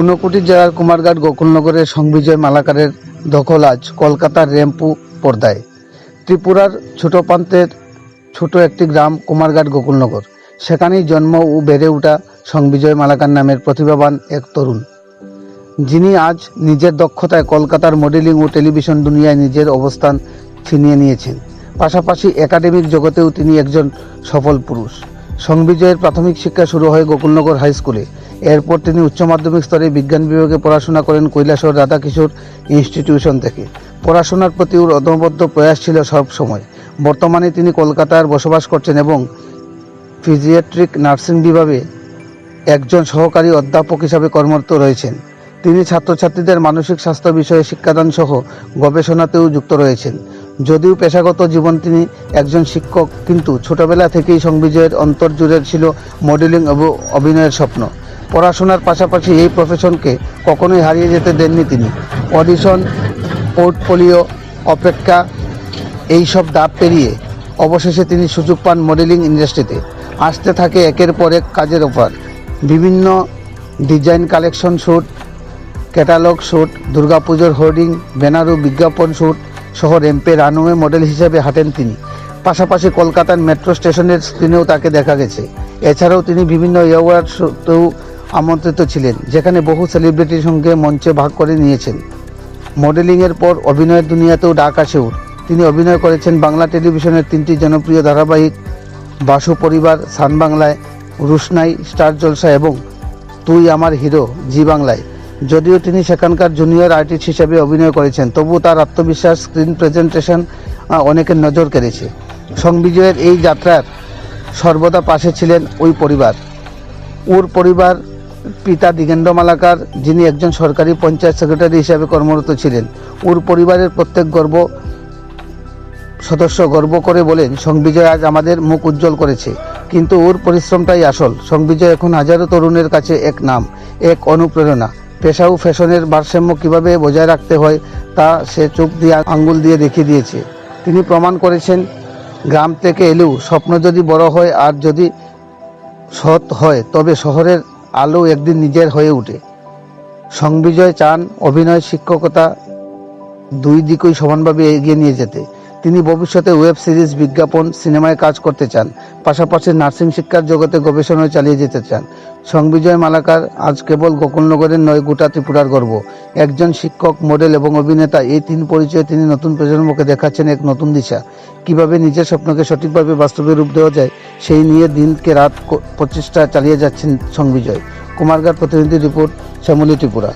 ঊনকোটি জেলার কুমারঘাট গোকুলনগরের সংবিজয় মালাকারের দখল আজ কলকাতার রেম্পু পর্দায়। ত্রিপুরার ছোট প্রান্তের ছোট একটি গ্রাম কুমারঘাট গোকুলনগর। সেখানেই জন্ম ও বেড়ে ওঠা সংবিজয় মালাকার নামের প্রতিভাবান এক তরুণ। যিনি আজ নিজের দক্ষতায় কলকাতার মডেলিং ও টেলিভিশন দুনিয়ায় নিজের অবস্থান ছিনিয়ে নিয়েছেন। পাশাপাশি একাডেমিক জগতেও তিনি একজন সফল পুরুষ। সংবিজয়ের প্রাথমিক শিক্ষা শুরু হয় গোকুলনগর হাই স্কুলে। এরপর তিনি উচ্চ মাধ্যমিক স্তরে বিজ্ঞান বিভাগে পড়াশোনা করেন কৈলাসহর রাধাকিশোর ইনস্টিটিউশন থেকে। পড়াশোনার প্রতি ওর অদমবদ্ধ প্রয়াস ছিল সব সময়। বর্তমানে তিনি কলকাতার বসবাস করছেন এবং ফিজিয়াট্রিক নার্সিং বিভাগে একজন সহকারী অধ্যাপক হিসাবে কর্মরত রয়েছেন। তিনি ছাত্রছাত্রীদের মানসিক স্বাস্থ্য বিষয়ে শিক্ষাদান সহ গবেষণাতেও যুক্ত রয়েছেন। যদিও পেশাগত জীবন তিনি একজন শিক্ষক, কিন্তু ছোটবেলা থেকেই সংবিজয়ের অন্তর্জুড়ে ছিল মডেলিং এবং অভিনয়ের স্বপ্ন। পড়াশোনার পাশাপাশি এই প্রফেশনকে কখনোই হারিয়ে যেতে দেননি তিনি। অডিশন পোর্টফোলিও অপেক্ষা এই সব ধাপ পেরিয়ে অবশেষে তিনি সুযোগ পান মডেলিং ইন্ডাস্ট্রিতে আসতে থাকে একের পর এক কাজের অফার বিভিন্ন design collection shoot catalogue shoot দুর্গাপুজোর হোর্ডিং ব্যানার বিজ্ঞাপন শ্যুট সহ র্যাম্পে রানওয়ে মডেল হিসেবে হাঁটেন তিনি। পাশাপাশি কলকাতার মেট্রো স্টেশনের স্ক্রিনেও তাকে দেখা গেছে। এছাড়াও তিনি বিভিন্ন অ্যাওয়ার্ড শোতেও আমন্ত্রিত ছিলেন, যেখানে বহু সেলিব্রিটির সঙ্গে মঞ্চে ভাগ করে নিয়েছেন। মডেলিংয়ের পর অভিনয়ের দুনিয়াতেও ডাক আসে ওর। তিনি অভিনয় করেছেন বাংলা টেলিভিশনের তিনটি জনপ্রিয় ধারাবাহিক, বাসু পরিবার, সান বাংলায়, রুশনাই, স্টার জলসা এবং তুই আমার হিরো, জি বাংলায়। যদিও তিনি সেখানকার জুনিয়র আর্টিস্ট হিসেবে অভিনয় করেছেন তবু তার আত্মবিশ্বাস স্ক্রিন প্রেজেন্টেশন অনেকের নজর কেড়েছে। সংবিজয়ের এই যাত্রার সর্বদা পাশে ছিলেন ওই পরিবার। ওর পরিবার পিতা দিগেন্দ্র মালাকার, যিনি একজন সরকারি পঞ্চায়েত সেক্রেটারি হিসাবে কর্মরত ছিলেন। ওর পরিবারের প্রত্যেক গর্ব, সদস্য গর্ব করে বলেন, সংবিজয় আজ আমাদের মুখ উজ্জ্বল করেছে। কিন্তু ওর পরিশ্রমটাই আসল। সংবিজয় এখন হাজারো তরুণের কাছে এক নাম, এক অনুপ্রেরণা। পেশা ও ফ্যাশনের ভারসাম্য কীভাবে বজায় রাখতে হয়, তা সে চোখ দিয়ে, আঙ্গুল দিয়ে দেখিয়ে দিয়েছে। তিনি প্রমাণ করেছেন, গ্রাম থেকে এলেও স্বপ্ন যদি বড় হয়, আর যদি সৎ হয়, তবে শহরের আলো একদিন নিজের হয়ে উঠে। সংবিজয় চান অভিনয় শিক্ষকতা দুই দিকই সমানভাবে এগিয়ে নিয়ে যেতে। তিনি ভবিষ্যতে ওয়েব সিরিজ, বিজ্ঞাপন, সিনেমায় কাজ করতে চান। পাশাপাশি নার্সিং শিক্ষার জগতে গবেষণায় চালিয়ে যেতে চান। সংবিজয় মালাকার, আজ কেবল গোকুলনগরের নয়, গোটা ত্রিপুরার গর্ব। একজন শিক্ষক, মডেল এবং অভিনেতা, এই তিন পরিচয়ে তিনি নতুন প্রজন্মকে দেখাচ্ছেন এক নতুন দিশা। কীভাবে নিজের স্বপ্নকে সঠিকভাবে বাস্তবে রূপ দেওয়া যায়, সেই নিয়ে দিনকে রাত প্রচেষ্টা চালিয়ে যাচ্ছেন সংবিজয়। কুমারঘাট প্রতিনিধি রিপোর্ট, শ্যামলী ত্রিপুরা।